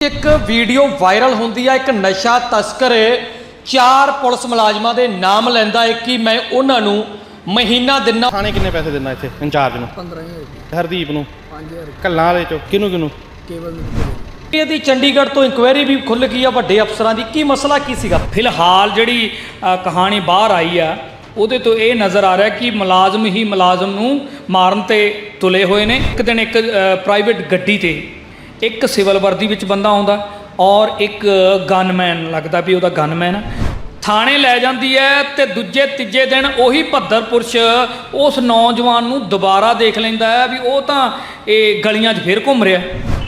ਇੱਕ video viral ਹੁੰਦੀ ਆ ਇੱਕ ਨਸ਼ਾ ਤਸਕਰ ਚਾਰ ਪੁਲਿਸ ਮੁਲਾਜ਼ਮਾਂ ਦੇ ਨਾਮ ਲੈਂਦਾ ਹੈ ਕਿ ਮੈਂ ਉਹਨਾਂ ਨੂੰ ਮਹੀਨਾ ਦਿਨਾ ਥਾਣੇ ਕਿੰਨੇ ਪੈਸੇ ਦਿੰਦਾ ਇੱਥੇ ਇੰਚਾਰਜ ਨੂੰ? 15000 ਰੁਪਏ। ਹਰਦੀਪ ਨੂੰ? 5000 ਕੱਲਾਂ ਵਾਲੇ ਚੋਂ ਕਿਹਨੂੰ ਕਿਹਨੂੰ? ਕੇਵਲ ਇਹਦੀ ਚੰਡੀਗੜ੍ਹ ਤੋਂ ਇਨਕੁਆਇਰੀ ਵੀ ਖੁੱਲ ਗਈ ਆ ਵੱਡੇ ਅਫਸਰਾਂ ਦੀ। ਕੀ ਮਸਲਾ ਕੀ ਸੀਗਾ? ਫਿਲਹਾਲ ਜਿਹੜੀ ਕਹਾਣੀ ਬਾਹਰ ਆਈ ਆ ਉਹਦੇ ਤੋਂ ਇਹ ਨਜ਼ਰ ਆ ਰਿਹਾ ਕਿ ਮੁਲਾਜ਼ਮ ਹੀ ਮੁਲਾਜ਼ਮ ਨੂੰ ਮਾਰਨ ਤੇ ਤੁਲੇ ਹੋਏ ਨੇ। ਇੱਕ ਦਿਨ ਇੱਕ ਪ੍ਰਾਈਵੇਟ ਗੱਡੀ ਤੇ ਇੱਕ ਸਿਵਲ ਵਰਦੀ ਵਿੱਚ ਬੰਦਾ ਆਉਂਦਾ ਔਰ ਇੱਕ ਗਨਮੈਨ ਲੱਗਦਾ ਵੀ ਉਹਦਾ ਗਨਮੈਨ ਆ। ਥਾਣੇ ਲੈ ਜਾਂਦੀ ਹੈ ਤੇ ਦੂਜੇ ਤੀਜੇ ਦਿਨ ਉਹੀ ਭੱਦਰ ਪੁਰਸ਼ ਉਸ ਨੌਜਵਾਨ ਨੂੰ ਦੁਬਾਰਾ ਦੇਖ ਲੈਂਦਾ ਹੈ ਵੀ ਉਹ ਤਾਂ ਇਹ ਗਲੀਆਂ 'ਚ ਫੇਰ ਘੁੰਮ ਰਿਹਾ।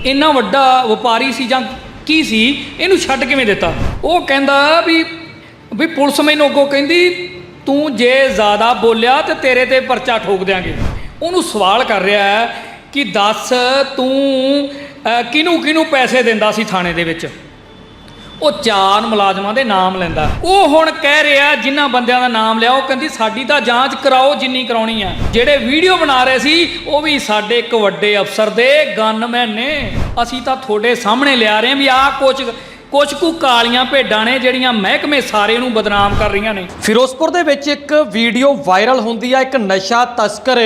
ਇੰਨਾ ਵੱਡਾ ਵਪਾਰੀ ਸੀ ਜਾਂ ਕੀ ਸੀ, ਇਹਨੂੰ ਛੱਡ ਕਿਵੇਂ ਦਿੱਤਾ? ਉਹ ਕਹਿੰਦਾ ਵੀ ਵੀ ਪੁਲਿਸ ਮੈਨੂੰ ਅੱਗੋਂ ਕਹਿੰਦੀ, ਤੂੰ ਜੇ ਜ਼ਿਆਦਾ ਬੋਲਿਆ ਤੇ ਤੇਰੇ ਤੇ ਪਰਚਾ ਠੋਕ ਦਿਆਂਗੇ। ਉਹਨੂੰ ਸਵਾਲ ਕਰ ਰਿਹਾ ਹੈ ਕਿ ਦੱਸ ਤੂੰ ਅਹ, ਕਿਹਨੂੰ ਕਿਹਨੂੰ ਪੈਸੇ ਦਿੰਦਾ ਸੀ ਥਾਣੇ ਦੇ ਵਿੱਚ? ਉਹ ਚਾਰ ਮੁਲਾਜ਼ਮਾਂ ਦੇ ਨਾਮ ਲੈਂਦਾ। ਉਹ ਹੁਣ ਕਹਿ ਰਿਹਾ ਜਿਨ੍ਹਾਂ ਬੰਦਿਆਂ ਦਾ ਨਾਮ ਲਿਆ ਉਹ ਕਹਿੰਦੀ ਸਾਡੀ ਤਾਂ ਜਾਂਚ ਕਰਾਓ ਜਿੰਨੀ ਕਰਾਉਣੀ ਆ। ਜਿਹੜੇ ਵੀਡੀਓ ਬਣਾ ਰਹੇ ਸੀ ਉਹ ਵੀ ਸਾਡੇ ਇੱਕ ਵੱਡੇ ਅਫਸਰ ਦੇ ਗਨਮੈਨ ਨੇ। ਅਸੀਂ ਤਾਂ ਤੁਹਾਡੇ ਸਾਹਮਣੇ ਲਿਆ ਰਹੇ ਹਾਂ ਵੀ ਆਹ ਕੁਛ ਕੁਛ ਕੁ ਕਾਲੀਆਂ ਭੇਡਾਂ ਨੇ ਜਿਹੜੀਆਂ ਮਹਿਕਮੇ ਸਾਰੇ ਨੂੰ ਬਦਨਾਮ ਕਰ ਰਹੀਆਂ ਨੇ। ਫਿਰੋਜ਼ਪੁਰ ਦੇ ਵਿੱਚ ਇੱਕ ਵੀਡੀਓ ਵਾਇਰਲ ਹੁੰਦੀ ਆ ਇੱਕ ਨਸ਼ਾ ਤਸਕਰ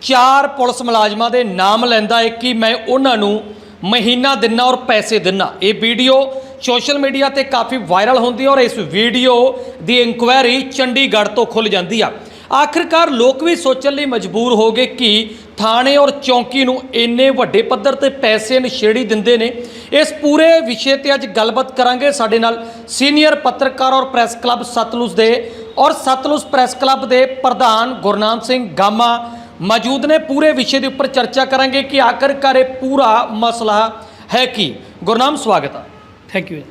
ਚਾਰ ਪੁਲਿਸ ਮੁਲਾਜ਼ਮਾਂ ਦੇ ਨਾਮ ਲੈਂਦਾ ਹੈ ਕਿ ਮੈਂ ਉਹਨਾਂ ਨੂੰ ਮਹੀਨਾ ਦਿਨਾ ਔਰ ਪੈਸੇ ਦਿਨਾ। ਇਹ ਵੀਡੀਓ ਸੋਸ਼ਲ ਮੀਡੀਆ ਤੇ ਕਾਫੀ ਵਾਇਰਲ ਹੁੰਦੀ ਹੈ ਔਰ ਇਸ ਵੀਡੀਓ ਦੀ ਇਨਕੁਆਇਰੀ ਚੰਡੀਗੜ੍ਹ ਤੋਂ ਖੁੱਲ ਜਾਂਦੀ ਆ। ਆਖਿਰਕਾਰ ਲੋਕ ਵੀ ਸੋਚਣ ਲਈ ਮਜਬੂਰ ਹੋ ਗਏ ਕਿ ਥਾਣੇ ਔਰ ਚੌਂਕੀ ਨੂੰ ਇੰਨੇ ਵੱਡੇ ਪੱਧਰ ਤੇ ਪੈਸੇ ਨਸ਼ੇੜੀ ਦਿੰਦੇ ਨੇ। ਇਸ ਪੂਰੇ ਵਿਸ਼ੇ ਤੇ ਅੱਜ ਗੱਲਬਾਤ ਕਰਾਂਗੇ ਸਾਡੇ ਨਾਲ ਸੀਨੀਅਰ ਪੱਤਰਕਾਰ ਔਰ ਪ੍ਰੈਸ ਕਲੱਬ ਸਤਲੁਜ ਦੇ ਔਰ ਸਤਲੁਜ ਪ੍ਰੈਸ ਕਲੱਬ ਦੇ ਪ੍ਰਧਾਨ ਗੁਰਨਾਮ ਸਿੰਘ ਗਾਮਾ ਮੌਜੂਦ ਨੇ ਪੂਰੇ ਵਿਸ਼ੇ ਦੇ ਉੱਪਰ ਚਰਚਾ ਕਰਾਂਗੇ ਕਿ ਆਖਿਰਕਾਰ ਇਹ ਪੂਰਾ ਮਸਲਾ ਹੈ ਕੀ। ਗੁਰਨਾਮ ਸਵਾਗਤ ਹੈ ਥੈਂਕ ਯੂ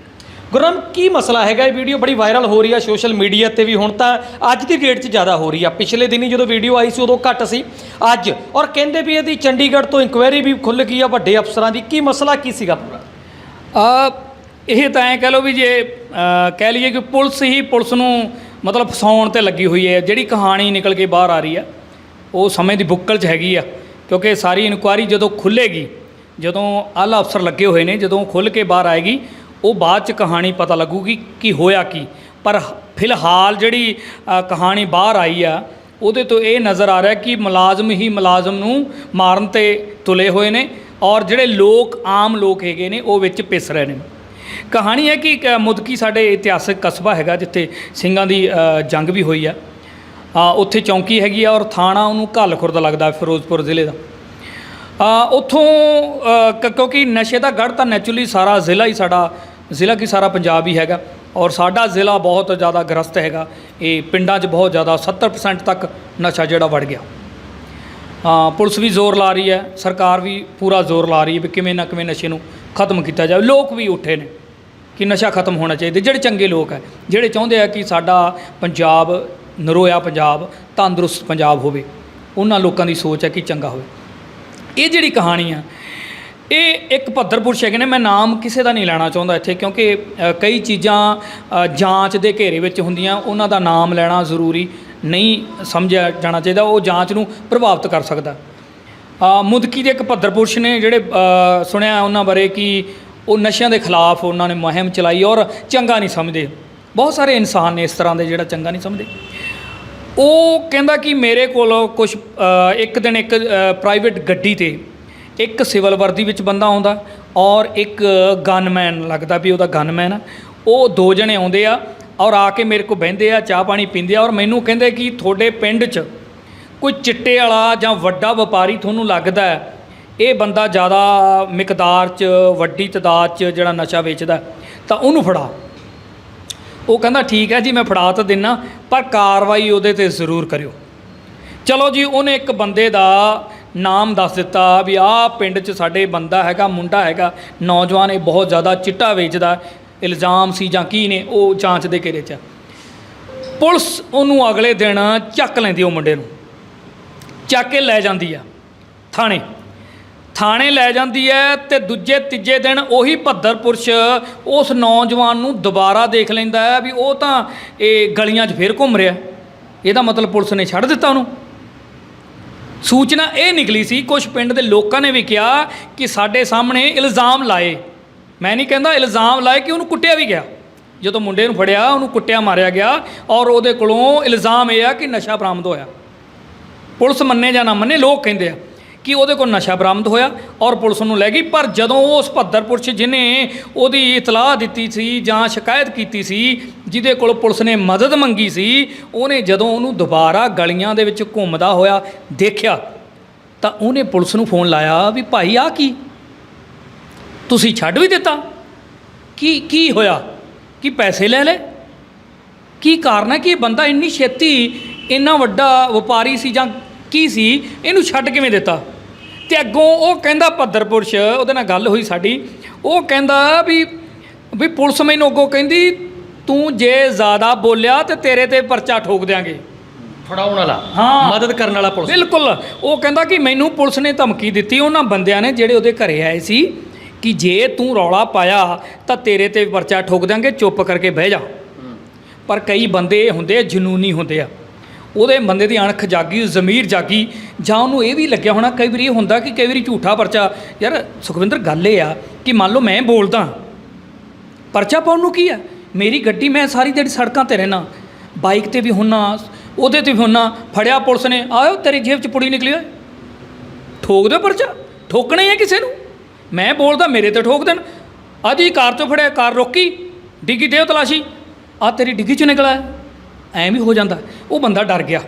ਗੁਰਨਾਮ ਕੀ ਮਸਲਾ ਹੈਗਾ? ਇਹ ਵੀਡੀਓ ਬੜੀ ਵਾਇਰਲ ਹੋ ਰਹੀ ਆ ਸੋਸ਼ਲ ਮੀਡੀਆ ਤੇ ਵੀ। ਹੁਣ ਤਾਂ ਅੱਜ ਦੀ ਡੇਟ 'ਚ ਜ਼ਿਆਦਾ ਹੋ ਰਹੀ ਆ। ਪਿਛਲੇ ਦਿਨੀ ਜਦੋਂ ਵੀਡੀਓ ਆਈ ਸੀ ਉਦੋਂ ਘੱਟ ਸੀ। ਅੱਜ ਔਰ ਕਹਿੰਦੇ ਵੀ ਇਹਦੀ ਚੰਡੀਗੜ੍ਹ ਤੋਂ ਇਨਕੁਆਇਰੀ ਵੀ ਖੁੱਲ ਗਈ ਆ ਵੱਡੇ ਅਫਸਰਾਂ ਦੀ। ਕੀ ਮਸਲਾ ਕੀ ਸੀਗਾ ਪੂਰਾ? ਆ ਇਹ ਤਾਂ ਐ ਕਹਿ ਲਓ ਵੀ ਜੇ ਕਹਿ ਲਈਏ ਕਿ ਪੁਲਿਸ ਹੀ ਪੁਲਿਸ ਨੂੰ ਮਤਲਬ ਫਸਾਉਣ ਤੇ ਲੱਗੀ ਹੋਈ ਹੈ। ਜਿਹੜੀ ਕਹਾਣੀ ਨਿਕਲ ਕੇ ਬਾਹਰ ਆ ਰਹੀ ਆ। ਉਹ ਸਮੇਂ ਦੀ ਬੁੱਕਲ 'ਚ ਹੈਗੀ ਆ, ਕਿਉਂਕਿ ਸਾਰੀ ਇਨਕੁਆਇਰੀ ਜਦੋਂ ਖੁੱਲੇਗੀ ਜਦੋਂ ਆਲਾ ਅਫਸਰ ਲੱਗੇ ਹੋਏ ਨੇ, ਜਦੋਂ ਖੁੱਲ ਕੇ ਬਾਹਰ ਆਏਗੀ, ਉਹ ਬਾਅਦ 'ਚ ਕਹਾਣੀ ਪਤਾ ਲੱਗੂਗੀ ਕਿ ਹੋਇਆ ਕੀ। ਪਰ ਫਿਲਹਾਲ ਜਿਹੜੀ ਕਹਾਣੀ ਬਾਹਰ ਆਈ ਆ, ਉਹਦੇ ਤੋਂ ਇਹ ਨਜ਼ਰ ਆ ਰਿਹਾ ਕਿ ਮੁਲਾਜ਼ਮ ਹੀ ਮੁਲਾਜ਼ਮ ਨੂੰ ਮਾਰਨ ਤੇ ਤੁਲੇ ਹੋਏ ਨੇ ਔਰ ਜਿਹੜੇ ਲੋਕ, ਆਮ ਲੋਕ ਹੈਗੇ ਨੇ, ਉਹ ਵਿੱਚ ਪਿਸ ਰਹੇ ਨੇ। ਕਹਾਣੀ ਹੈ ਕਿ ਮੁਦਕੀ ਸਾਡੇ ਇਤਿਹਾਸਕ ਕਸਬਾ ਹੈਗਾ, ਜਿੱਥੇ ਸਿੰਘਾਂ ਦੀ ਜੰਗ ਵੀ ਹੋਈ ਆ। ਆ ਉੱਥੇ ਚੌਂਕੀ ਹੈਗੀ ਆ ਔਰ ਥਾਣਾ ਉਹਨੂੰ ਘੱਲ ਖੁਰਦ ਲੱਗਦਾ ਫਿਰੋਜ਼ਪੁਰ ਜ਼ਿਲ੍ਹੇ ਦਾ। ਆ ਉੱਥੋਂ ਕ- ਕਿਉਂਕਿ ਨਸ਼ੇ ਦਾ ਗੜ੍ਹ ਤਾਂ ਨੈਚੁਰਲੀ ਸਾਰਾ ਜ਼ਿਲ੍ਹਾ ਹੀ ਸਾਡਾ, ਜ਼ਿਲ੍ਹਾ ਕੀ ਸਾਰਾ ਪੰਜਾਬ ਹੀ ਹੈਗਾ। ਔਰ ਸਾਡਾ ਜ਼ਿਲ੍ਹਾ ਬਹੁਤ ਜ਼ਿਆਦਾ ਗ੍ਰਸਤ ਹੈਗਾ। ਇਹ ਪਿੰਡਾਂ 'ਚ ਬਹੁਤ ਜ਼ਿਆਦਾ 70% ਤੱਕ ਨਸ਼ਾ ਜਿਹੜਾ ਵੜ ਗਿਆ। ਹਾਂ, ਪੁਲਿਸ ਵੀ ਜ਼ੋਰ ਲਾ ਰਹੀ ਹੈ, ਸਰਕਾਰ ਵੀ ਪੂਰਾ ਜ਼ੋਰ ਲਾ ਰਹੀ ਹੈ ਵੀ ਕਿਵੇਂ ਨਾ ਕਿਵੇਂ ਨਸ਼ੇ ਨੂੰ ਖਤਮ ਕੀਤਾ ਜਾਵੇ। ਲੋਕ ਵੀ ਉੱਠੇ ਨੇ ਕਿ ਨਸ਼ਾ ਖਤਮ ਹੋਣਾ ਚਾਹੀਦਾ, ਜਿਹੜੇ ਚੰਗੇ ਲੋਕ ਹੈ, ਜਿਹੜੇ ਚਾਹੁੰਦੇ ਆ ਕਿ ਸਾਡਾ ਪੰਜਾਬ ਨਰੋਇਆ ਪੰਜਾਬ, ਤੰਦਰੁਸਤ ਪੰਜਾਬ ਹੋਵੇ। ਉਹਨਾਂ ਲੋਕਾਂ ਦੀ ਸੋਚ ਹੈ ਕਿ ਚੰਗਾ ਹੋਵੇ। ਇਹ ਜਿਹੜੀ ਕਹਾਣੀ ਆ, ਇਹ ਇੱਕ ਭੱਦਰ ਪੁਰਸ਼ ਹੈਗੇ ਨੇ, ਮੈਂ ਨਾਮ ਕਿਸੇ ਦਾ ਨਹੀਂ ਲੈਣਾ ਚਾਹੁੰਦਾ ਇੱਥੇ, ਕਿਉਂਕਿ ਕਈ ਚੀਜ਼ਾਂ ਜਾਂਚ ਦੇ ਘੇਰੇ ਵਿੱਚ ਹੁੰਦੀਆਂ, ਉਹਨਾਂ ਦਾ ਨਾਮ ਲੈਣਾ ਜ਼ਰੂਰੀ ਨਹੀਂ ਸਮਝਿਆ ਜਾਣਾ ਚਾਹੀਦਾ, ਉਹ ਜਾਂਚ ਨੂੰ ਪ੍ਰਭਾਵਿਤ ਕਰ ਸਕਦਾ। ਮੁਦਕੀ ਦੇ ਇੱਕ ਭੱਦਰ ਪੁਰਸ਼ ਨੇ ਜਿਹੜੇ ਸੁਣਿਆ ਉਹਨਾਂ ਬਾਰੇ ਕਿ ਉਹ ਨਸ਼ਿਆਂ ਦੇ ਖਿਲਾਫ ਉਹਨਾਂ ਨੇ ਮੁਹਿੰਮ ਚਲਾਈ ਔਰ ਚੰਗਾ ਨਹੀਂ ਸਮਝਦੇ। ਬਹੁਤ ਸਾਰੇ ਇਨਸਾਨ ਨੇ ਇਸ ਤਰ੍ਹਾਂ ਦੇ ਜਿਹੜਾ ਚੰਗਾ ਨਹੀਂ ਸਮਝਦੇ। ਉਹ ਕਹਿੰਦਾ ਕਿ ਮੇਰੇ ਕੋਲ ਕੁਝ ਇੱਕ ਦਿਨ ਇੱਕ ਪ੍ਰਾਈਵੇਟ ਗੱਡੀ ਤੇ ਇੱਕ ਸਿਵਲ ਵਰਦੀ ਵਿੱਚ ਬੰਦਾ ਆਉਂਦਾ ਔਰ ਇੱਕ ਗਨਮੈਨ ਲੱਗਦਾ ਵੀ ਉਹਦਾ ਗਨਮੈਨ ਆ। ਉਹ ਦੋ ਜਣੇ ਆਉਂਦੇ ਆ ਔਰ ਆ ਕੇ ਮੇਰੇ ਕੋਲ ਬਹਿੰਦੇ ਆ, ਚਾਹ ਪਾਣੀ ਪੀਂਦੇ ਆ ਔਰ ਮੈਨੂੰ ਕਹਿੰਦੇ ਕਿ ਤੁਹਾਡੇ ਪਿੰਡ 'ਚ ਕੋਈ ਚਿੱਟੇ ਵਾਲਾ ਜਾਂ ਵੱਡਾ ਵਪਾਰੀ ਤੁਹਾਨੂੰ ਲੱਗਦਾ ਹੈ? ਇਹ ਬੰਦਾ ਜ਼ਿਆਦਾ ਮਿਕਦਾਰ 'ਚ, ਵੱਡੀ ਤਦਾਦ 'ਚ ਜਿਹੜਾ ਨਸ਼ਾ ਵੇਚਦਾ ਤਾਂ ਉਹਨੂੰ ਫੜਾ। ਉਹ ਕਹਿੰਦਾ, ਠੀਕ ਹੈ ਜੀ, ਮੈਂ ਫੜਾ ਤਾਂ ਦਿੰਨਾ, ਪਰ ਕਾਰਵਾਈ ਉਹਦੇ ਤੇ ਜ਼ਰੂਰ ਕਰਿਓ। ਚਲੋ ਜੀ, ਉਹਨੇ ਇੱਕ ਬੰਦੇ ਦਾ ਨਾਮ ਦੱਸ ਦਿੱਤਾ ਵੀ ਆਹ ਪਿੰਡ 'ਚ ਸਾਡੇ ਬੰਦਾ ਹੈਗਾ, ਮੁੰਡਾ ਹੈਗਾ, ਨੌਜਵਾਨ ਇਹ ਬਹੁਤ ਜ਼ਿਆਦਾ ਚਿੱਟਾ ਵੇਚਦਾ, ਇਲਜ਼ਾਮ ਸੀ ਜਾਂ ਕੀ ਨੇ, ਉਹ ਜਾਂਚ ਦੇ ਘੇਰੇ 'ਚ ਪੁਲਿਸ ਉਹਨੂੰ ਅਗਲੇ ਦਿਨ ਚੱਕ ਲੈਂਦੀ ਉਹ ਮੁੰਡੇ ਨੂੰ। ਚੱਕ ਕੇ ਲੈ ਜਾਂਦੀ ਆ ਥਾਣੇ। ਥਾਣੇ ਲੈ ਜਾਂਦੀ ਹੈ ਤੇ ਦੂਜੇ ਤੀਜੇ ਦਿਨ ਉਹੀ ਭੱਦਰ ਪੁਰਸ਼ ਉਸ ਨੌਜਵਾਨ ਨੂੰ ਦੁਬਾਰਾ ਦੇਖ ਲੈਂਦਾ ਹੈ ਵੀ ਉਹ ਤਾਂ ਇਹ ਗਲੀਆਂ 'ਚ ਫੇਰ ਘੁੰਮ ਰਿਹਾ। ਇਹਦਾ ਮਤਲਬ ਪੁਲਿਸ ਨੇ ਛੱਡ ਦਿੱਤਾ ਉਹਨੂੰ। ਸੂਚਨਾ ਇਹ ਨਿਕਲੀ ਸੀ ਕੁਝ ਪਿੰਡ ਦੇ ਲੋਕਾਂ ਨੇ ਵੀ ਕਿਹਾ ਕਿ ਸਾਡੇ ਸਾਹਮਣੇ ਇਲਜ਼ਾਮ ਲਾਏ। ਮੈਂ ਨਹੀਂ ਕਹਿੰਦਾ ਇਲਜ਼ਾਮ ਲਾਏ ਕਿ ਉਹਨੂੰ ਕੁੱਟਿਆ ਵੀ ਗਿਆ। ਜਦੋਂ ਮੁੰਡੇ ਨੂੰ ਫੜਿਆ, ਉਹਨੂੰ ਕੁੱਟਿਆ ਮਾਰਿਆ ਗਿਆ ਔਰ ਉਹਦੇ ਕੋਲੋਂ ਇਲਜ਼ਾਮ ਇਹ ਆ ਕਿ ਨਸ਼ਾ ਬਰਾਮਦ ਹੋਇਆ। ਪੁਲਿਸ ਮੰਨੇ ਜਾਂ ਨਾ ਮੰਨੇ, ਲੋਕ ਕਹਿੰਦੇ ਆ। ਕਿ ਉਹਦੇ ਕੋਲ ਨਸ਼ਾ ਬਰਾਮਦ ਹੋਇਆ ਔਰ ਪੁਲਿਸ ਨੂੰ ਲੈ ਗਈ। ਪਰ ਜਦੋਂ ਉਸ ਭੱਦਰ ਪੁਰਸ਼ ਜਿਹਨੇ ਉਹਦੀ ਇਤਲਾਹ ਦਿੱਤੀ ਸੀ ਜਾਂ ਸ਼ਿਕਾਇਤ ਕੀਤੀ ਸੀ, ਜਿਹਦੇ ਕੋਲ ਪੁਲਿਸ ਨੇ ਮਦਦ ਮੰਗੀ ਸੀ, ਉਹਨੇ ਜਦੋਂ ਉਹਨੂੰ ਦੁਬਾਰਾ ਗਲੀਆਂ ਦੇ ਵਿੱਚ ਘੁੰਮਦਾ ਹੋਇਆ ਦੇਖਿਆ, ਤਾਂ ਉਹਨੇ ਪੁਲਿਸ ਨੂੰ ਫੋਨ ਲਾਇਆ ਵੀ ਭਾਈ ਆ ਕੀ? ਤੁਸੀਂ ਛੱਡ ਵੀ ਦਿੱਤਾ? ਕੀ ਕੀ ਹੋਇਆ? ਕੀ ਪੈਸੇ ਲੈ ਲਏ? ਕੀ ਕਾਰਨ ਹੈ ਕਿ ਇਹ ਬੰਦਾ ਇੰਨੀ ਛੇਤੀ ਇੰਨਾ ਵੱਡਾ ਵਪਾਰੀ ਸੀ ਜਾਂ ਕੀ ਸੀ? ਇਹਨੂੰ ਛੱਡ ਕਿਵੇਂ ਦਿੱਤਾ? ਤੇ ਅੱਗੋਂ ਉਹ ਕਹਿੰਦਾ ਭੱਦਰਪੁਰਸ਼ ਉਹਦੇ ਨਾਲ ਗੱਲ ਹੋਈ ਸਾਡੀ। ਉਹ ਕਹਿੰਦਾ ਵੀ ਵੀ ਪੁਲਿਸ ਮੈਨੂੰ ਅੱਗੋਂ ਕਹਿੰਦੀ ਤੂੰ ਜੇ ਜ਼ਿਆਦਾ ਬੋਲਿਆ ਤੇ ਤੇਰੇ ਤੇ ਪਰਚਾ ਠੋਕ ਦਿਆਂਗੇ। ਫੜਾਉਣ ਵਾਲਾ? ਹਾਂ। ਮਦਦ ਕਰਨ ਵਾਲਾ ਪੁਲਿਸ? ਬਿਲਕੁਲ। ਉਹ ਕਹਿੰਦਾ ਕਿ ਮੈਨੂੰ ਪੁਲਿਸ ਨੇ ਧਮਕੀ ਦਿੱਤੀ ਉਹਨਾਂ ਬੰਦਿਆਂ ਨੇ ਜਿਹੜੇ ਉਹਦੇ ਘਰੇ ਆਏ ਸੀ ਕਿ ਜੇ ਤੂੰ ਰੌਲਾ ਪਾਇਆ ਤਾਂ ਤੇਰੇ ਤੇ ਪਰਚਾ ਠੋਕ ਦਾਂਗੇ ਚੁੱਪ ਕਰਕੇ ਬਹਿ ਜਾ। ਪਰ ਕਈ ਬੰਦੇ ਹੁੰਦੇ ਜਨੂਨੀ ਹੁੰਦੇ ਆ। ਉਹਦੇ ਬੰਦੇ ਦੀ ਅਣਖ ਜਾਗੀ, ਜ਼ਮੀਰ ਜਾਗੀ, ਜਾਂ ਉਹਨੂੰ ਇਹ ਵੀ ਲੱਗਿਆ ਹੋਣਾ, ਕਈ ਵਾਰੀ ਇਹ ਹੁੰਦਾ ਕਿ ਕਈ ਵਾਰੀ ਝੂਠਾ ਪਰਚਾ। ਯਾਰ ਸੁਖਵਿੰਦਰ, ਗੱਲ ਇਹ ਆ ਕਿ ਮੰਨ ਲਓ ਮੈਂ ਬੋਲਦਾ, ਪਰਚਾ ਪਾਉਣ ਨੂੰ ਕੀ ਆ? ਮੇਰੀ ਗੱਡੀ ਮੈਂ ਸਾਰੀ ਦਿਹਾੜੀ ਸੜਕਾਂ ਤੇ ਰਹਿਣਾ ਬਾਈਕ ਤੇ ਵੀ ਹੁੰਨਾ, ਉਹਦੇ ਤੇ ਵੀ ਹੁੰਨਾ, ਫੜਿਆ ਪੁਲਿਸ ਨੇ, ਆਇਓ ਤੇਰੀ ਜੇਬ 'ਚ ਪੁੜੀ ਨਿਕਲੀ ਓਏ। ਠੋਕ ਦਿਓ ਪਰਚਾ, ਠੋਕਣਾ ਹੀ ਹੈ ਕਿਸੇ ਨੂੰ? ਮੈਂ ਬੋਲਦਾ, ਮੇਰੇ ਤੇ ਠੋਕ ਦੇਣ। ਅੱਜ ਹੀ ਕਾਰ ਤੋਂ ਫੜਿਆ, ਕਾਰ ਰੋਕੀ, ਡਿੱਗੀ ਦਿਓ ਤਲਾਸ਼ੀ ਆ ਤੇਰੀ ਡਿੱਗੀ 'ਚ ਨਿਕਲਿਆ। ਐਂ ਵੀ ਹੋ ਜਾਂਦਾ। ਉਹ ਬੰਦਾ ਡਰ ਗਿਆ।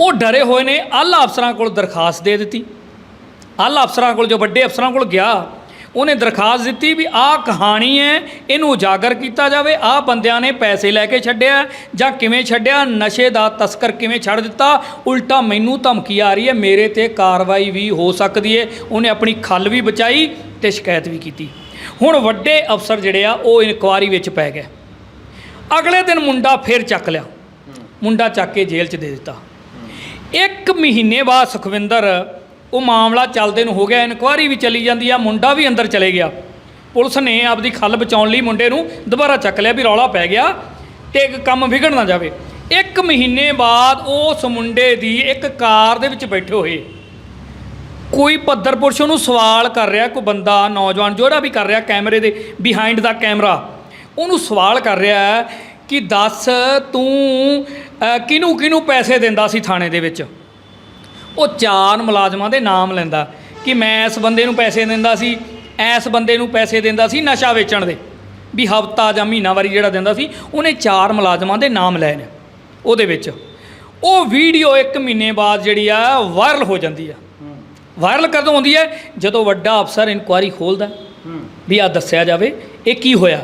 ਉਹ ਡਰੇ ਹੋਏ ਨੇ ਆਲਾ ਅਫਸਰਾਂ ਕੋਲ ਦਰਖਾਸਤ ਦੇ ਦਿੱਤੀ। ਆਲਾ ਅਫਸਰਾਂ ਕੋਲ, ਜੋ ਵੱਡੇ ਅਫਸਰਾਂ ਕੋਲ ਗਿਆ, ਉਹਨੇ ਦਰਖਾਸਤ ਦਿੱਤੀ ਵੀ ਆਹ ਕਹਾਣੀ ਹੈ, ਇਹਨੂੰ ਉਜਾਗਰ ਕੀਤਾ ਜਾਵੇ। ਆਹ ਬੰਦਿਆਂ ਨੇ ਪੈਸੇ ਲੈ ਕੇ ਛੱਡਿਆ, ਜਾਂ ਕਿਵੇਂ ਛੱਡਿਆ, ਨਸ਼ੇ ਦਾ ਤਸਕਰ ਕਿਵੇਂ ਛੱਡ ਦਿੱਤਾ। ਉਲਟਾ ਮੈਨੂੰ ਧਮਕੀ ਆ ਰਹੀ ਹੈ, ਮੇਰੇ ਤੇ ਕਾਰਵਾਈ ਵੀ ਹੋ ਸਕਦੀ ਹੈ। ਉਹਨੇ ਆਪਣੀ ਖੱਲ ਵੀ ਬਚਾਈ ਤੇ ਸ਼ਿਕਾਇਤ ਵੀ ਕੀਤੀ। ਹੁਣ ਵੱਡੇ ਅਫਸਰ ਜਿਹੜੇ ਆ, ਉਹ ਇਨਕੁਆਰੀ ਵਿੱਚ ਪੈ ਗਏ। ਅਗਲੇ ਦਿਨ ਮੁੰਡਾ ਫਿਰ ਚੱਕ ਲਿਆ। ਮੁੰਡਾ ਚੱਕ ਕੇ ਜੇਲ੍ਹ 'ਚ ਦੇ ਦਿੱਤਾ। ਇੱਕ ਮਹੀਨੇ ਬਾਅਦ ਸੁਖਵਿੰਦਰ ਉਹ ਮਾਮਲਾ ਚੱਲਦੇ ਨੂੰ ਹੋ ਗਿਆ, ਇਨਕੁਆਰੀ ਵੀ ਚੱਲੀ ਜਾਂਦੀ ਆ, ਮੁੰਡਾ ਵੀ ਅੰਦਰ ਚਲੇ ਗਿਆ। ਪੁਲਿਸ ਨੇ ਆਪਦੀ ਖੱਲ ਬਚਾਉਣ ਲਈ ਮੁੰਡੇ ਨੂੰ ਦੁਬਾਰਾ ਚੱਕ ਲਿਆ ਵੀ ਰੌਲਾ ਪੈ ਗਿਆ ਤੇ ਇੱਕ ਕੰਮ ਵਿਗੜ ਨਾ ਜਾਵੇ। ਇੱਕ ਮਹੀਨੇ ਬਾਅਦ ਉਸ ਮੁੰਡੇ ਦੀ ਇੱਕ ਕਾਰ ਦੇ ਵਿੱਚ ਬੈਠੇ ਹੋਏ। ਕੋਈ ਪੱਧਰ ਪੁਰਸ਼ ਉਹਨੂੰ ਸਵਾਲ ਕਰ ਰਿਹਾ, ਕੋਈ ਬੰਦਾ, ਨੌਜਵਾਨ ਜਿਹੜਾ ਵੀ ਕਰ ਰਿਹਾ ਕੈਮਰੇ ਦੇ ਬਿਹਾਈਂਡ ਦਾ ਕੈਮਰਾ। ਉਹਨੂੰ ਸਵਾਲ ਕਰ ਰਿਹਾ ਕਿ ਦੱਸ ਤੂੰ ਅਹ, ਕਿਹਨੂੰ ਕਿਹਨੂੰ ਪੈਸੇ ਦਿੰਦਾ ਸੀ ਥਾਣੇ ਦੇ ਵਿੱਚ? ਉਹ ਚਾਰ ਮੁਲਾਜ਼ਮਾਂ ਦੇ ਨਾਮ ਲੈਂਦਾ ਕਿ ਮੈਂ ਇਸ ਬੰਦੇ ਨੂੰ ਪੈਸੇ ਦਿੰਦਾ ਸੀ ਇਸ ਬੰਦੇ ਨੂੰ ਪੈਸੇ ਦਿੰਦਾ ਸੀ ਨਸ਼ਾ ਵੇਚਣ ਦੇ। ਵੀ ਹਫਤਾ ਜਾਂ ਮਹੀਨਾ ਵਾਰੀ ਜਿਹੜਾ ਦਿੰਦਾ ਸੀ ਉਹਨੇ ਚਾਰ ਮੁਲਾਜ਼ਮਾਂ ਦੇ ਨਾਮ ਲਏ ਨੇ ਉਹਦੇ ਵਿੱਚ। ਉਹ ਵੀਡੀਓ ਇੱਕ ਮਹੀਨੇ ਬਾਅਦ ਜਿਹੜੀ ਆ ਵਾਇਰਲ ਹੋ ਜਾਂਦੀ ਆ। ਵਾਇਰਲ ਕਦੋਂ ਹੁੰਦੀ ਹੈ ਜਦੋਂ ਵੱਡਾ ਅਫਸਰ ਇਨਕੁਆਰੀ ਖੋਲਦਾ। ਵੀ ਆ ਦੱਸਿਆ ਜਾਵੇ ਇਹ ਕੀ ਹੋਇਆ?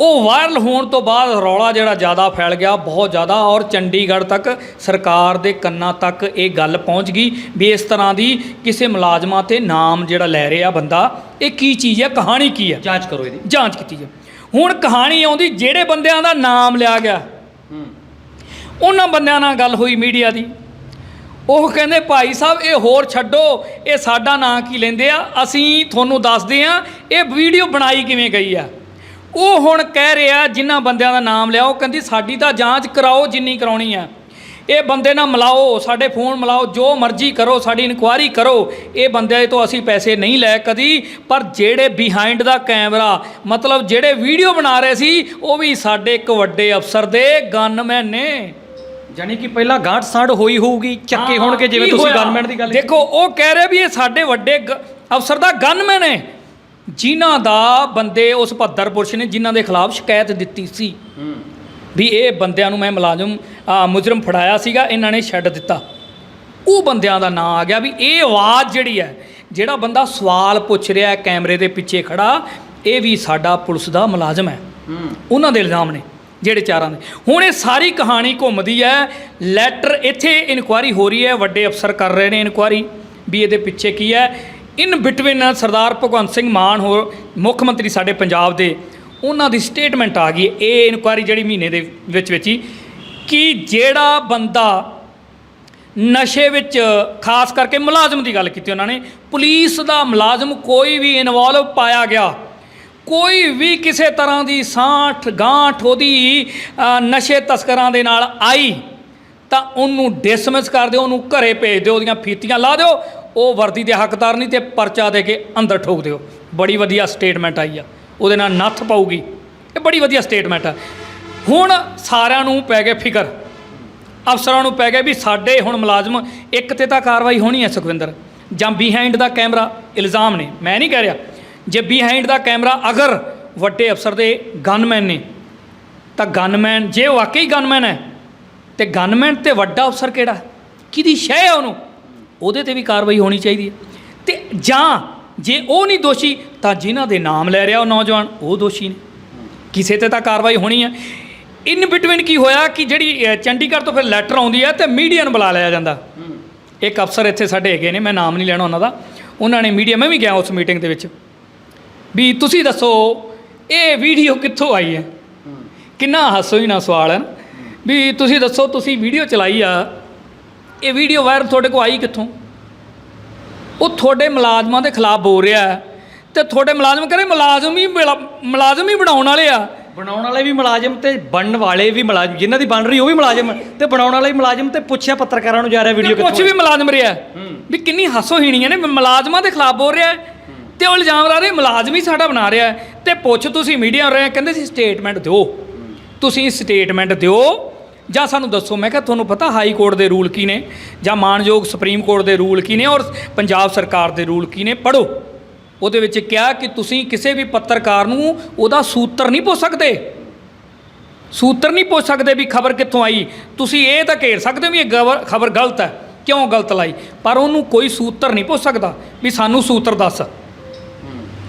ਉਹ ਵਾਇਰਲ ਹੋਣ ਤੋਂ ਬਾਅਦ ਰੌਲਾ ਜਿਹੜਾ ਜ਼ਿਆਦਾ ਫੈਲ ਗਿਆ ਬਹੁਤ ਜ਼ਿਆਦਾ ਔਰ ਚੰਡੀਗੜ੍ਹ ਤੱਕ ਸਰਕਾਰ ਦੇ ਕੰਨਾਂ ਤੱਕ ਇਹ ਗੱਲ ਪਹੁੰਚ ਗਈ ਵੀ ਇਸ ਤਰ੍ਹਾਂ ਦੀ ਕਿਸੇ ਮੁਲਾਜ਼ਮਾਂ ਤੇ ਨਾਮ ਜਿਹੜਾ ਲੈ ਰਿਹਾ ਬੰਦਾ ਇਹ ਕੀ ਚੀਜ਼ ਹੈ ਕਹਾਣੀ ਕੀ ਹੈ? ਜਾਂਚ ਕਰੋ ਇਹਦੀ। ਜਾਂਚ ਕੀਤੀ ਜਾ ਹੁਣ ਕਹਾਣੀ ਆਉਂਦੀ ਜਿਹੜੇ ਬੰਦਿਆਂ ਦਾ ਨਾਮ ਲਿਆ ਗਿਆ ਉਹਨਾਂ ਬੰਦਿਆਂ ਨਾਲ ਗੱਲ ਹੋਈ ਮੀਡੀਆ ਦੀ। ਉਹ ਕਹਿੰਦੇ ਭਾਈ ਸਾਹਿਬ ਇਹ ਹੋਰ ਛੱਡੋ ਇਹ ਸਾਡਾ ਨਾਂ ਕੀ ਲੈਂਦੇ ਆ? ਅਸੀਂ ਤੁਹਾਨੂੰ ਦੱਸਦੇ ਆ ਇਹ ਵੀਡੀਓ ਬਣਾਈ ਕਿਵੇਂ ਗਈ ਆ? ਉਹ ਹੁਣ ਕਹਿ ਰਿਹਾ ਜਿਨ੍ਹਾਂ ਬੰਦਿਆਂ ਦਾ ਨਾਮ ਲਿਆ ਉਹ ਕਹਿੰਦੀ ਸਾਡੀ ਤਾਂ ਜਾਂਚ ਕਰਾਓ ਜਿੰਨੀ ਕਰਾਉਣੀ ਆ ਇਹ ਬੰਦੇ ਨਾਲ ਮਿਲਾਓ ਸਾਡੇ ਫੋਨ ਮਿਲਾਓ ਜੋ ਮਰਜ਼ੀ ਕਰੋ ਸਾਡੀ ਇਨਕੁਆਇਰੀ ਕਰੋ। ਇਹ ਬੰਦਿਆਂ ਤੋਂ ਅਸੀਂ ਪੈਸੇ ਨਹੀਂ ਲੈ ਕਦੀ ਪਰ ਜਿਹੜੇ ਬਿਹਾਈਂਡ ਦਾ ਕੈਮਰਾ ਮਤਲਬ ਜਿਹੜੇ ਵੀਡੀਓ ਬਣਾ ਰਹੇ ਸੀ ਉਹ ਵੀ ਸਾਡੇ ਇੱਕ ਵੱਡੇ ਅਫਸਰ ਦੇ ਗਨਮੈਨ ਨੇ। ਜਾਨੀ ਕਿ ਪਹਿਲਾਂ ਗਾਂਠ ਸਾੜ ਹੋਈ ਹੋਊਗੀ ਚੱਕੇ ਹੋਣਗੇ ਜਿਵੇਂ ਤੁਸੀਂ? ਗਵਰਨਮੈਂਟ ਦੀ ਗੱਲ ਦੇਖੋ ਉਹ ਕਹਿ ਰਹੇ ਵੀ ਇਹ ਸਾਡੇ ਵੱਡੇ ਗ- ਅਫਸਰ ਦਾ ਗਨਮੈਨ ਹੈ ਜਿਨ੍ਹਾਂ ਦਾ ਬੰਦੇ ਉਸ ਭੱਦਰ ਪੁਰਸ਼ ਨੇ ਜਿਨ੍ਹਾਂ ਦੇ ਖਿਲਾਫ ਸ਼ਿਕਾਇਤ ਦਿੱਤੀ ਸੀ। ਵੀ ਇਹ ਬੰਦਿਆਂ ਨੂੰ ਮੈਂ ਮੁਲਾਜ਼ਮ ਮੁਜਰਮ ਫੜਾਇਆ ਸੀਗਾ ਇਹਨਾਂ ਨੇ ਛੱਡ ਦਿੱਤਾ। ਉਹ ਬੰਦਿਆਂ ਦਾ ਨਾਂ ਆ ਗਿਆ ਵੀ ਇਹ ਆਵਾਜ਼ ਜਿਹੜੀ ਹੈ ਜਿਹੜਾ ਬੰਦਾ ਸਵਾਲ ਪੁੱਛ ਰਿਹਾ ਕੈਮਰੇ ਦੇ ਪਿੱਛੇ ਖੜਾ ਇਹ ਵੀ ਸਾਡਾ ਪੁਲਿਸ ਦਾ ਮੁਲਾਜ਼ਮ ਹੈ। ਉਹਨਾਂ ਦੇ ਇਲਜ਼ਾਮ ਨੇ ਜਿਹੜੇ ਚਾਰਾਂ ਦੇ। ਹੁਣ ਇਹ ਸਾਰੀ ਕਹਾਣੀ ਘੁੰਮਦੀ ਹੈ ਲੈਟਰ ਇੱਥੇ ਇਨਕੁਆਰੀ ਹੋ ਰਹੀ ਹੈ ਵੱਡੇ ਅਫਸਰ ਕਰ ਰਹੇ ਨੇ ਇਨਕੁਆਰੀ ਵੀ ਇਹਦੇ ਪਿੱਛੇ ਕੀ ਹੈ ਇਨ ਬਿਟਵੀਨ ਸਰਦਾਰ ਭਗਵੰਤ ਸਿੰਘ ਮਾਨ ਹੋਰ ਮੁੱਖ ਮੰਤਰੀ ਸਾਡੇ ਪੰਜਾਬ ਦੇ, ਉਹਨਾਂ ਦੀ ਸਟੇਟਮੈਂਟ ਆ ਗਈ, ਇਹ ਇਨਕੁਆਰੀ ਜਿਹੜੀ ਮਹੀਨੇ ਦੇ ਵਿੱਚ ਵਿੱਚ ਹੀ ਕਿ ਜਿਹੜਾ ਬੰਦਾ ਨਸ਼ੇ ਵਿੱਚ ਖਾਸ ਕਰਕੇ ਮੁਲਾਜ਼ਮ ਦੀ ਗੱਲ ਕੀਤੀ ਉਹਨਾਂ ਨੇ, ਪੁਲਿਸ ਦਾ ਮੁਲਾਜ਼ਮ ਕੋਈ ਵੀ ਇਨਵੋਲਵ ਪਾਇਆ ਗਿਆ, ਕੋਈ ਵੀ ਕਿਸੇ ਤਰ੍ਹਾਂ ਦੀ ਸਾਂਠ ਗਾਂਠ ਉਹਦੀ ਨਸ਼ੇ ਤਸਕਰਾਂ ਦੇ ਨਾਲ ਆਈ, ਤਾਂ ਉਹਨੂੰ ਡਿਸਮਿਸ ਕਰ ਦਿਓ, ਉਹਨੂੰ ਘਰੇ ਭੇਜ ਦਿਓ, ਉਹਦੀਆਂ ਫੀਤੀਆਂ ਲਾ ਦਿਓ ਉਹ ਵਰਦੀ ਦੇ ਹੱਕਦਾਰ ਨਹੀਂ ਤੇ ਪਰਚਾ ਦੇ ਕੇ ਅੰਦਰ ਠੋਕ ਦਿਓ। ਬੜੀ ਵਧੀਆ ਸਟੇਟਮੈਂਟ ਆਈ ਆ। ਉਹਦੇ ਨਾਲ ਨੱਥ ਪਾਊਗੀ। ਇਹ ਬੜੀ ਵਧੀਆ ਸਟੇਟਮੈਂਟ ਆ। ਹੁਣ ਸਾਰਿਆਂ ਨੂੰ ਪੈ ਗਿਆ ਫਿਕਰ। ਅਫਸਰਾਂ ਨੂੰ ਪੈ ਗਿਆ ਵੀ ਸਾਡੇ ਹੁਣ ਮੁਲਾਜ਼ਮ ਇੱਕ ਤੇ ਤਾਂ ਕਾਰਵਾਈ ਹੋਣੀ ਹੈ ਸੁਖਵਿੰਦਰ। ਜਾਂ ਬਿਹਾਈਂਡ ਦਾ ਕੈਮਰਾ, ਇਲਜ਼ਾਮ ਨੇ। ਮੈਂ ਨਹੀਂ ਕਹਿ ਰਿਹਾ। ਜੇ ਬਿਹਾਈਂਡ ਦਾ ਕੈਮਰਾ ਅਗਰ ਵੱਡੇ ਅਫਸਰ ਦੇ ਗਨਮੈਨ ਨੇ, ਤਾਂ ਗਨਮੈਨ ਜੇ ਵਾਕਈ ਗਨਮੈਨ ਹੈ, ਤੇ ਗਨਮੈਨ ਤੇ ਵੱਡਾ ਅਫਸਰ ਕਿਹੜਾ? ਕਿਹਦੀ ਸ਼ੈ ਹੈ ਉਹਨੂੰ? ਉਹਦੇ ਤੇ ਵੀ ਕਾਰਵਾਈ ਹੋਣੀ ਚਾਹੀਦੀ ਹੈ। ਤੇ ਜਾਂ ਜੇ ਉਹ ਨਹੀਂ ਦੋਸ਼ੀ, ਤਾਂ ਜਿਨ੍ਹਾਂ ਦੇ ਨਾਮ ਲੈ ਰਿਹਾ ਉਹ ਨੌਜਵਾਨ, ਉਹ ਦੋਸ਼ੀ ਨੇ। ਕਿਸੇ ਤੇ ਤਾਂ ਕਾਰਵਾਈ ਹੋਣੀ ਹੈ। ਇਨ ਬਿਟਵੀਨ ਕੀ ਹੋਇਆ ਕਿ ਜਿਹੜੀ ਚੰਡੀਗੜ੍ਹ ਤੋਂ ਫਿਰ ਲੈਟਰ ਆਉਂਦੀ ਹੈ ਤੇ ਮੀਡੀਆ ਨੂੰ ਬੁਲਾ ਲਿਆ ਜਾਂਦਾ। ਇੱਕ ਅਫਸਰ ਇੱਥੇ ਸਾਡੇ ਹੈਗੇ ਨੇ, ਮੈਂ ਨਾਮ ਨਹੀਂ ਲੈਣਾ ਉਹਨਾਂ ਦਾ। ਉਹਨਾਂ ਨੇ ਮੀਡੀਆ, ਮੈਂ ਵੀ ਗਿਆ ਉਸ ਮੀਟਿੰਗ ਦੇ ਵਿੱਚ। ਵੀ ਤੁਸੀਂ ਦੱਸੋ, ਇਹ ਵੀਡੀਓ ਕਿੱਥੋਂ ਆਈ ਹੈ? ਕਿੰਨਾ ਹਾਸੋ ਹੀ ਨਾ ਸਵਾਲ ਹੈ ਨਾ। ਵੀ ਤੁਸੀਂ ਦੱਸੋ, ਤੁਸੀਂ ਵੀਡੀਓ ਚਲਾਈ ਆ ਇਹ ਵੀਡੀਓ ਵਾਇਰਲ ਤੁਹਾਡੇ ਕੋਲ ਆਈ ਕਿੱਥੋਂ? ਉਹ ਤੁਹਾਡੇ ਮੁਲਾਜ਼ਮਾਂ ਦੇ ਖਿਲਾਫ ਬੋਲ ਰਿਹਾ ਹੈ ਤੇ ਤੁਹਾਡੇ ਮੁਲਾਜ਼ਮ ਕਹਿੰਦੇ ਮੁਲਾਜ਼ਮ ਹੀ ਮਿਲਾ- ਮੁਲਾਜ਼ਮ ਹੀ ਬਣਾਉਣ ਵਾਲੇ ਆ। ਬਣਾਉਣ ਵਾਲੇ ਵੀ ਮੁਲਾਜ਼ਮ ਤੇ ਬਣਨ ਵਾਲੇ ਵੀ ਮੁਲਾਜ਼ਮ ਜਿਨ੍ਹਾਂ ਦੀ ਬਣ ਰਹੀ ਉਹ ਵੀ ਮੁਲਾਜ਼ਮ ਤੇ ਬਣਾਉਣ ਵਾਲੇ ਵੀ ਮੁਲਾਜ਼ਮ ਤੇ ਪੁੱਛਿਆ ਪੱਤਰਕਾਰਾਂ ਨੂੰ ਜਾ ਰਿਹਾ ਵੀਡੀਓ ਕੁਝ ਵੀ ਮੁਲਾਜ਼ਮ ਰਿਹਾ ਵੀ ਕਿੰਨੀ ਹਾਸੋਹੀਣੀਆਂ ਨੇ ਵੀ ਮੁਲਾਜ਼ਮਾਂ ਦੇ ਖਿਲਾਫ ਬੋਲ ਰਿਹਾ ਹੈ ਤੇ ਉਹ ਇਲਜ਼ਾਮ ਲਾ ਰਹੇ ਮੁਲਾਜ਼ਮ ਹੀ ਸਾਡਾ ਬਣਾ ਰਿਹਾ ਹੈ। ਤੇ ਪੁੱਛ ਤੁਸੀਂ ਮੀਡੀਆ ਰਹੇ ਕਹਿੰਦੇ ਸੀ ਸਟੇਟਮੈਂਟ ਦਿਓ। ਤੁਸੀਂ ਸਟੇਟਮੈਂਟ ਦਿਓ। ਜਾਂ ਸਾਨੂੰ ਦੱਸੋ, ਮੈਂ ਕਿਹਾ ਤੁਹਾਨੂੰ ਪਤਾ ਹਾਈ ਕੋਰਟ ਦੇ ਰੂਲ ਕੀ ਨੇ ਜਾਂ ਮਾਨਯੋਗ ਸੁਪਰੀਮ ਕੋਰਟ ਦੇ ਰੂਲ ਕੀ ਨੇ ਔਰ ਪੰਜਾਬ ਸਰਕਾਰ ਦੇ ਰੂਲ ਕੀ ਨੇ? ਪੜੋ ਉਹਦੇ ਵਿੱਚ ਕਿਹਾ ਕਿ ਤੁਸੀਂ ਕਿਸੇ ਵੀ ਪੱਤਰਕਾਰ ਨੂੰ ਉਹਦਾ ਸੂਤਰ ਨਹੀਂ ਪੁੱਛ ਸਕਦੇ। ਸੂਤਰ ਨਹੀਂ ਪੁੱਛ ਸਕਦੇ ਵੀ ਖਬਰ ਕਿੱਥੋਂ ਆਈ। ਤੁਸੀਂ ਇਹ ਤਾਂ ਘੇਰ ਸਕਦੇ ਹੋ ਵੀ ਇਹ ਖਬਰ ਗਲਤ ਹੈ। ਕਿਉਂ ਗਲਤ ਲਾਈ? ਪਰ ਉਹਨੂੰ ਕੋਈ ਸੂਤਰ ਨਹੀਂ ਪੁੱਛ ਸਕਦਾ ਵੀ ਸਾਨੂੰ ਸੂਤਰ ਦੱਸ।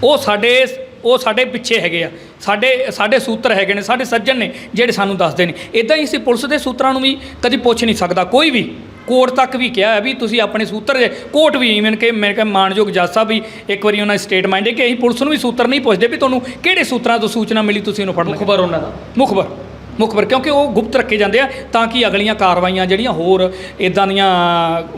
ਉਹ ਸਾਡੇ ਉਹ ਸਾਡੇ ਪਿੱਛੇ ਹੈਗੇ ਆ। ਸਾਡੇ ਸਾਡੇ ਸੂਤਰ ਹੈਗੇ ਨੇ ਸਾਡੇ ਸੱਜਣ ਨੇ ਜਿਹੜੇ ਸਾਨੂੰ ਦੱਸਦੇ ਨੇ। ਇਦਾਂ ਹੀ ਅਸੀਂ ਪੁਲਿਸ ਦੇ ਸੂਤਰਾਂ ਨੂੰ ਵੀ ਕਦੀ ਪੁੱਛ ਨਹੀਂ ਸਕਦਾ। ਕੋਈ ਵੀ ਕੋਰਟ ਤੱਕ ਵੀ ਕਿਹਾ ਹੈ ਵੀ ਤੁਸੀਂ ਆਪਣੇ ਸੂਤਰ ਜੇ ਕੋਰਟ ਵੀ ਇਵਨ ਕਿ ਮੇਰੇ ਕਹ ਮਾਨਯੋਗ ਜੱਜ ਸਾਹਿਬ ਵੀ ਇੱਕ ਵਾਰੀ ਉਹਨਾਂ ਦੀ ਸਟੇਟਮੈਂਟ ਹੈ ਕਿ ਅਸੀਂ ਪੁਲਿਸ ਨੂੰ ਵੀ ਸੂਤਰ ਨਹੀਂ ਪੁੱਛਦੇ ਵੀ ਤੁਹਾਨੂੰ ਕਿਹੜੇ ਸੂਤਰਾਂ ਤੋਂ ਸੂਚਨਾ ਮਿਲੀ ਤੁਸੀਂ ਇਹਨੂੰ ਫੜ ਲਓ ਮੁਖਬਰ ਉਹਨਾਂ ਦਾ। ਮੁਖਬਰ ਮੁਖਬਰ ਕਿਉਂਕਿ ਉਹ ਗੁਪਤ ਰੱਖੇ ਜਾਂਦੇ ਆ ਤਾਂ ਕਿ ਅਗਲੀਆਂ ਕਾਰਵਾਈਆਂ ਜਿਹੜੀਆਂ ਹੋਰ ਇਦਾਂ ਦੀਆਂ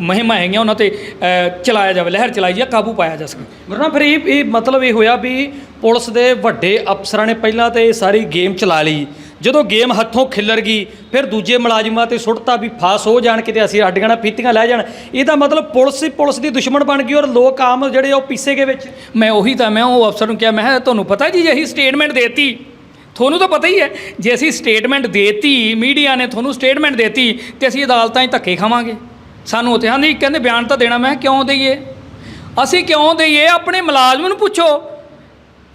ਮਹਿਮਾ ਹੈਗੀਆਂ ਉਹਨਾਂ ਤੇ ਅ, ਚਲਾਇਆ ਜਾਵੇ ਲਹਿਰ ਚਲਾਈ ਜਾ ਕਾਬੂ ਪਾਇਆ ਜਾ ਸਕੇ। ਗੁਰਨਾ ਫਿਰ ਇਹ ਇਹ ਮਤਲਬ ਇਹ ਹੋਇਆ ਵੀ ਪੁਲਿਸ ਦੇ ਵੱਡੇ ਅਫਸਰਾਂ ਨੇ ਪਹਿਲਾਂ ਤੇ ਇਹ ਸਾਰੀ ਗੇਮ ਚਲਾ ਲਈ। ਜਦੋਂ ਗੇਮ ਹੱਥੋਂ ਖਿੱਲਰ ਗਈ ਫਿਰ ਦੂਜੇ ਮੁਲਾਜ਼ਮਾਂ ਤੇ ਸੁੱਟਤਾ ਵੀ ਫਾਸ ਹੋ ਜਾਣ ਕਿਤੇ ਅਸੀਂ ਹੱਡੀਆਂ ਨਾਲ ਫੀਤੀਆਂ ਲੈ ਜਾਣ। ਇਹਦਾ ਮਤਲਬ ਪੁਲਿਸ ਹੀ ਪੁਲਿਸ ਦੀ ਦੁਸ਼ਮਣ ਬਣ ਗਈ ਔਰ ਲੋਕ ਆਮ ਜਿਹੜੇ ਆ ਉਹ ਪੀਸੇ ਗਏ ਵਿੱਚ। ਮੈਂ ਉਹੀ ਤਾਂ ਮੈਂ ਉਹ ਅਫਸਰ ਨੂੰ ਕਿਹਾ ਮੈਂ ਕਿਹਾ ਤੁਹਾਨੂੰ ਪਤਾ ਜੀ ਅਸੀਂ ਸਟੇਟਮੈਂਟ ਦੇਤੀ। ਤੁਹਾਨੂੰ ਤਾਂ ਪਤਾ ਹੀ ਹੈ, ਜੇ ਅਸੀਂ ਸਟੇਟਮੈਂਟ ਦੇਤੀ ਮੀਡੀਆ ਨੇ ਤੁਹਾਨੂੰ ਸਟੇਟਮੈਂਟ ਦੇਤੀ, ਤੇ ਅਸੀਂ ਅਦਾਲਤਾਂ 'ਚ ਧੱਕੇ ਖਾਵਾਂਗੇ। ਸਾਨੂੰ ਉੱਥੇ ਨਹੀਂ, ਕਹਿੰਦੇ ਬਿਆਨ ਤਾਂ ਦੇਣਾ, ਮੈਂ ਕਿਹਾ ਕਿਉਂ ਦਈਏ? ਅਸੀਂ ਕਿਉਂ ਦਈਏ? ਆਪਣੇ ਮੁਲਾਜ਼ਮ ਨੂੰ ਪੁੱਛੋ।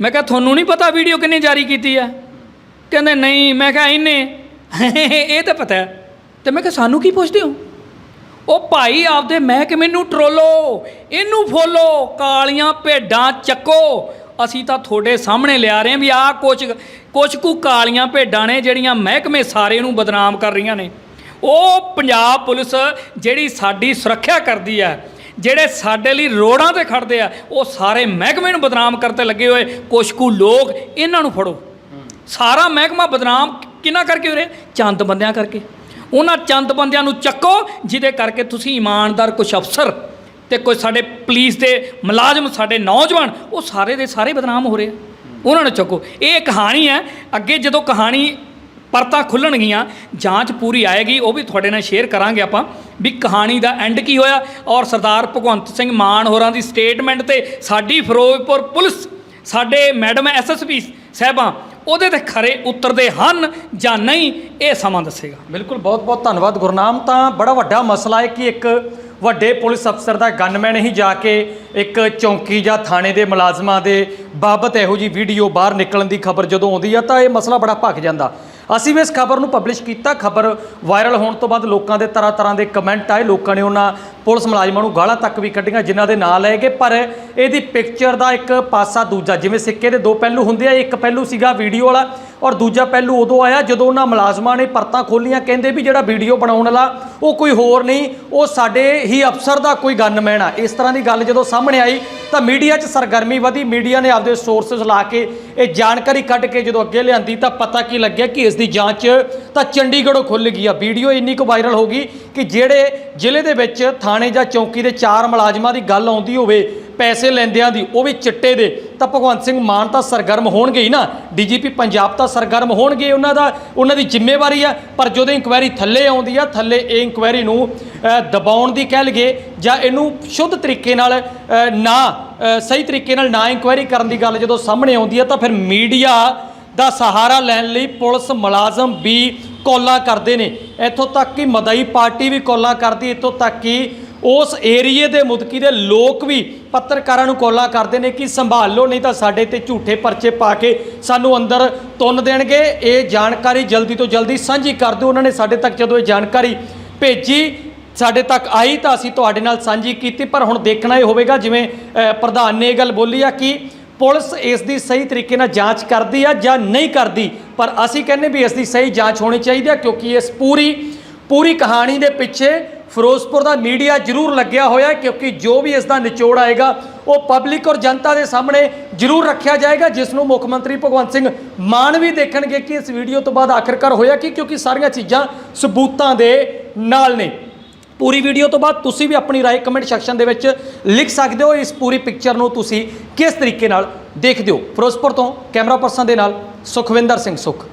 ਮੈਂ ਕਿਹਾ ਤੁਹਾਨੂੰ ਨਹੀਂ ਪਤਾ ਵੀਡੀਓ ਕਿੰਨੇ ਜਾਰੀ ਕੀਤੀ ਹੈ। ਕਹਿੰਦੇ ਨਹੀਂ, ਮੈਂ ਕਿਹਾ ਇਹਨੇ ਇਹ ਤਾਂ ਪਤਾ ਹੈ। ਤੇ ਮੈਂ ਕਿਹਾ ਸਾਨੂੰ ਕੀ ਪੁੱਛਦੇ ਹੋ? ਉਹ ਭਾਈ ਆਪਦੇ ਮਹਿਕਮੇ ਨੂੰ ਟਰੋਲੋ, ਇਹਨੂੰ ਫੋਲੋ, ਕਾਲੀਆਂ ਭੇਡਾਂ ਚੱਕੋ। ਅਸੀਂ ਤਾਂ ਤੁਹਾਡੇ ਸਾਹਮਣੇ ਲਿਆ ਰਹੇ ਹਾਂ ਵੀ ਆਹ ਕੁਛ ਕੁਛ ਕੁ ਕਾਲੀਆਂ ਭੇਡਾਂ ਨੇ ਜਿਹੜੀਆਂ ਮਹਿਕਮੇ ਸਾਰੇ ਨੂੰ ਬਦਨਾਮ ਕਰ ਰਹੀਆਂ ਨੇ। ਉਹ ਪੰਜਾਬ ਪੁਲਿਸ ਜਿਹੜੀ ਸਾਡੀ ਸੁਰੱਖਿਆ ਕਰਦੀ ਹੈ, ਜਿਹੜੇ ਸਾਡੇ ਲਈ ਰੋਡਾਂ ਤੇ ਖੜਦੇ ਆ, ਉਹ ਸਾਰੇ ਮਹਿਕਮੇ ਨੂੰ ਬਦਨਾਮ ਕਰਤੇ ਲੱਗੇ ਹੋਏ। ਕੁਛ ਕੁ ਲੋਕ ਇਹਨਾਂ ਨੂੰ ਫੜੋ। ਸਾਰਾ ਮਹਿਕਮਾ ਬਦਨਾਮ ਕਿਹਨਾਂ ਕਰਕੇ ਹੋ ਰਿਹਾ ਚੰਦ ਬੰਦਿਆਂ ਕਰਕੇ। ਉਹਨਾਂ ਚੰਦ ਬੰਦਿਆਂ ਨੂੰ ਚੱਕੋ, ਜਿਹਦੇ ਕਰਕੇ ਤੁਸੀਂ ਇਮਾਨਦਾਰ ਕੁਝ ਅਫਸਰ ਤੇ ਕੁਝ ਸਾਡੇ ਪੁਲਿਸ ਦੇ ਮੁਲਾਜ਼ਮ, ਸਾਡੇ ਨੌਜਵਾਨ, ਉਹ ਸਾਰੇ ਦੇ ਸਾਰੇ ਬਦਨਾਮ ਹੋ ਰਹੇ ਆ। ਉਹਨਾਂ ਨੂੰ ਚੱਕੋ। ਇਹ ਕਹਾਣੀ ਹੈ। ਅੱਗੇ ਜਦੋਂ ਕਹਾਣੀ ਪਰਤਾਂ ਖੁੱਲਣਗੀਆਂ, ਜਾਂਚ ਪੂਰੀ ਆਏਗੀ, ਉਹ ਵੀ ਤੁਹਾਡੇ ਨਾਲ ਸ਼ੇਅਰ ਕਰਾਂਗੇ ਆਪਾਂ ਵੀ ਕਹਾਣੀ ਦਾ ਐਂਡ ਕੀ ਹੋਇਆ। ਔਰ ਸਰਦਾਰ ਭਗਵੰਤ ਸਿੰਘ ਮਾਨ ਹੋਰਾਂ ਦੀ ਸਟੇਟਮੈਂਟ ਤੇ ਸਾਡੀ ਫਿਰੋਜ਼ਪੁਰ ਪੁਲਿਸ, ਸਾਡੇ ਮੈਡਮ ਐਸਐਸਪੀ ਸਾਹਿਬਾਂ, ਉਹਦੇ ਤੇ ਖਰੇ ਉਤਰਦੇ ਹਨ ਜਾਂ ਨਹੀਂ, ਇਹ ਸਮਾਂ ਦੱਸੇਗਾ। ਬਿਲਕੁਲ ਬਹੁਤ ਬਹੁਤ ਧੰਨਵਾਦ ਗੁਰਨਾਮ ਤਾਂ ਬੜਾ ਵੱਡਾ ਮਸਲਾ ਹੈ ਕਿ ਇੱਕ ਵੱਡੇ ਪੁਲਿਸ ਅਫਸਰ ਦਾ ਗਨਮੈਨ ਹੀ ਜਾ ਕੇ ਇੱਕ ਚੌਂਕੀ ਜਾਂ ਥਾਣੇ ਦੇ ਮੁਲਾਜ਼ਮਾਂ ਦੇ ਬਾਬਤ ਇਹੋ ਜੀ ਵੀਡੀਓ ਬਾਹਰ ਨਿਕਲਣ ਦੀ ਖਬਰ ਜਦੋਂ ਆਉਂਦੀ ਆ ਤਾਂ ਇਹ ਮਸਲਾ ਬੜਾ ਭੱਖ ਜਾਂਦਾ। ਅਸੀਂ ਵੀ ਇਸ ਖਬਰ ਨੂੰ ਪਬਲਿਸ਼ ਕੀਤਾ। ਖਬਰ ਵਾਇਰਲ ਹੋਣ ਤੋਂ ਬਾਅਦ ਲੋਕਾਂ ਦੇ ਤਰ੍ਹਾਂ ਤਰ੍ਹਾਂ ਦੇ ਕਮੈਂਟ ਆਏ। ਲੋਕਾਂ ਨੇ ਉਹਨਾਂ ਪੁਲਿਸ ਮੁਲਾਜ਼ਮਾਂ ਨੂੰ ਗਾਲਾਂ ਤੱਕ ਵੀ ਕੱਢੀਆਂ, ਜਿਨ੍ਹਾਂ ਦੇ ਨਾਂ ਲਏ ਗਏ, ਪਰ ਇਹਦੀ ਪਿਕਚਰ ਦਾ ਇੱਕ ਪਾਸਾ ਦੂਜਾ, ਜਿਵੇਂ ਸਿੱਕੇ ਦੇ ਦੋ ਪਹਿਲੂ ਹੁੰਦੇ ਆ, ਇੱਕ ਪਹਿਲੂ ਸੀਗਾ ਵੀਡੀਓ ਵਾਲਾ ਔਰ ਦੂਜਾ ਪਹਿਲੂ ਉਦੋਂ ਆਇਆ ਜਦੋਂ ਉਹਨਾਂ ਮੁਲਾਜ਼ਮਾਂ ਨੇ ਪਰਤਾਂ ਖੋਲੀਆਂ ਕਹਿੰਦੇ ਵੀ ਜਿਹੜਾ ਵੀਡੀਓ ਬਣਾਉਣ ਵਾਲਾ, ਉਹ ਕੋਈ ਹੋਰ ਨਹੀਂ, ਉਹ ਸਾਡੇ ਹੀ ਅਫਸਰ ਦਾ ਕੋਈ ਗਨਮੈਨ ਆ। ਇਸ ਤਰ੍ਹਾਂ ਦੀ ਗੱਲ ਜਦੋਂ ਸਾਹਮਣੇ ਆਈ, ਤਾਂ ਮੀਡੀਆ 'ਚ ਸਰਗਰਮੀ ਵਧੀ ਮੀਡੀਆ ਨੇ ਆਪਦੇ ਸੋਰਸਸ ਲਾ ਕੇ ਇਹ ਜਾਣਕਾਰੀ ਕੱਢ ਕੇ ਜਦੋਂ ਅੱਗੇ ਲਿਆਂਦੀ, ਤਾਂ ਪਤਾ ਕੀ ਲੱਗਿਆ ਕਿ ਇਸ ਦੀ ਜਾਂਚ ਤਾਂ ਚੰਡੀਗੜ੍ਹੋਂ ਖੁੱਲ ਗਈ ਆ। ਵੀਡੀਓ ਇੰਨੀ ਕੁ ਵਾਇਰਲ ਹੋ ਗਈ ਕਿ ਜਿਹੜੇ ਜ਼ਿਲ੍ਹੇ ਦੇ ਵਿੱਚ ਥਾਣੇ ਜਾਂ ਚੌਕੀ ਦੇ ਚਾਰ ਮੁਲਾਜ਼ਮਾਂ ਦੀ ਗੱਲ ਆਉਂਦੀ ਹੋਵੇ, ਪੈਸੇ ਲੈਂਦਿਆਂ ਦੀ, ਉਹ ਵੀ ਚਿੱਟੇ ਦੇ। ਤਾਂ ਭਗਵੰਤ ਸਿੰਘ ਮਾਨ ਤਾਂ ਸਰਗਰਮ ਹੋਣਗੇ ਹੀ ਨਾ। ਡੀਜੀਪੀ ਪੰਜਾਬ ਤਾਂ ਸਰਗਰਮ ਹੋਣਗੇ ਉਹਨਾਂ ਦਾ, ਉਹਨਾਂ ਦੀ ਜ਼ਿੰਮੇਵਾਰੀ ਆ। ਪਰ ਜਦੋਂ ਇਨਕੁਆਇਰੀ ਥੱਲੇ ਆਉਂਦੀ ਆ, ਥੱਲੇ ਇਹ ਇਨਕੁਆਇਰੀ ਨੂੰ ਦਬਾਉਣ ਦੀ ਕਹਿ ਲਈਏ, ਜਾਂ ਇਹਨੂੰ ਸ਼ੁੱਧ ਤਰੀਕੇ ਨਾਲ ਨਾ ਸਹੀ ਤਰੀਕੇ ਨਾਲ ਨਾ ਇਨਕੁਆਇਰੀ ਕਰਨ ਦੀ ਗੱਲ ਜਦੋਂ ਸਾਹਮਣੇ ਆਉਂਦੀ ਆ, ਤਾਂ ਫਿਰ ਮੀਡੀਆ ਦਾ ਸਹਾਰਾ ਲੈਣ ਲਈ ਪੁਲਿਸ ਮੁਲਾਜ਼ਮ ਵੀ ਕੋਲਾ ਕਰਦੇ ਨੇ। ਇੱਥੋਂ ਤੱਕ ਕਿ ਮਦਈ ਪਾਰਟੀ ਵੀ ਕੋਲਾ ਕਰਦੀ, ਇੱਥੋਂ ਤੱਕ ਕਿ ਉਸ ਏਰੀਏ ਦੇ ਮੁਦਕੀ ਦੇ ਲੋਕ ਵੀ ਪੱਤਰਕਾਰਾਂ ਨੂੰ ਕੋਲਾ ਕਰਦੇ ਨੇ ਕਿ ਸੰਭਾਲ ਲਓ ਨਹੀਂ ਤਾਂ ਸਾਡੇ ਤੇ ਝੂਠੇ ਪਰਚੇ ਪਾ ਕੇ ਸਾਨੂੰ ਅੰਦਰ ਤੁੰਨ ਦੇਣਗੇ। ਇਹ ਜਾਣਕਾਰੀ ਜਲਦੀ ਤੋਂ ਜਲਦੀ ਸਾਂਝੀ ਕਰ ਦਿਓ। ਉਹਨਾਂ ਨੇ ਸਾਡੇ ਤੱਕ ਜਦੋਂ ਇਹ ਜਾਣਕਾਰੀ ਭੇਜੀ, ਸਾਡੇ ਤੱਕ ਆਈ ਤਾਂ ਅਸੀਂ ਤੁਹਾਡੇ ਨਾਲ ਸਾਂਝੀ ਕੀਤੀ, ਪਰ ਹੁਣ ਦੇਖਣਾ ਇਹ ਹੋਵੇਗਾ, ਜਿਵੇਂ ਪ੍ਰਧਾਨ ਨੇ ਇਹ ਗੱਲ ਬੋਲੀ ਆ ਕਿ ਪੁਲਿਸ ਇਸ ਦੀ ਸਹੀ ਤਰੀਕੇ ਨਾਲ ਜਾਂਚ ਕਰਦੀ ਆ ਜਾਂ ਨਹੀਂ ਕਰਦੀ, ਪਰ ਅਸੀਂ ਕਹਿੰਦੇ ਵੀ ਇਸ ਦੀ ਸਹੀ ਜਾਂਚ ਹੋਣੀ ਚਾਹੀਦੀ ਆ, ਕਿਉਂਕਿ ਇਸ ਪੂਰੀ ਪੂਰੀ ਕਹਾਣੀ ਦੇ ਪਿੱਛੇ ਫਿਰੋਜ਼ਪੁਰ ਦਾ ਮੀਡੀਆ ਜ਼ਰੂਰ ਲੱਗਿਆ ਹੋਇਆ ਕਿਉਂਕਿ ਜੋ ਵੀ ਇਸ ਦਾ ਨਿਚੋੜ ਆਏਗਾ, ਉਹ ਪਬਲਿਕ ਔਰ ਜਨਤਾ ਦੇ ਸਾਹਮਣੇ ਜ਼ਰੂਰ ਰੱਖਿਆ ਜਾਏਗਾ, ਜਿਸ ਨੂੰ ਮੁੱਖ ਮੰਤਰੀ ਭਗਵੰਤ ਸਿੰਘ ਮਾਨ ਵੀ ਦੇਖਣਗੇ ਕਿ ਇਸ ਵੀਡੀਓ ਤੋਂ ਬਾਅਦ ਆਖਿਰਕਾਰ ਹੋਇਆ ਕੀ, ਕਿਉਂਕਿ ਸਾਰੀਆਂ ਚੀਜ਼ਾਂ ਸਬੂਤਾਂ ਦੇ ਨਾਲ ਨੇ। ਪੂਰੀ ਵੀਡੀਓ ਤੋਂ ਬਾਅਦ ਤੁਸੀਂ ਵੀ ਆਪਣੀ ਰਾਏ ਕਮੈਂਟ ਸੈਕਸ਼ਨ ਦੇ ਵਿੱਚ ਲਿਖ ਸਕਦੇ ਹੋ, ਇਸ ਪੂਰੀ ਪਿਕਚਰ ਨੂੰ ਤੁਸੀਂ ਕਿਸ ਤਰੀਕੇ ਨਾਲ ਦੇਖਦੇ ਹੋ। ਫਿਰੋਜ਼ਪੁਰ ਤੋਂ ਕੈਮਰਾ ਪਰਸਨ ਦੇ ਨਾਲ ਸੁਖਵਿੰਦਰ ਸਿੰਘ ਸੁਖ।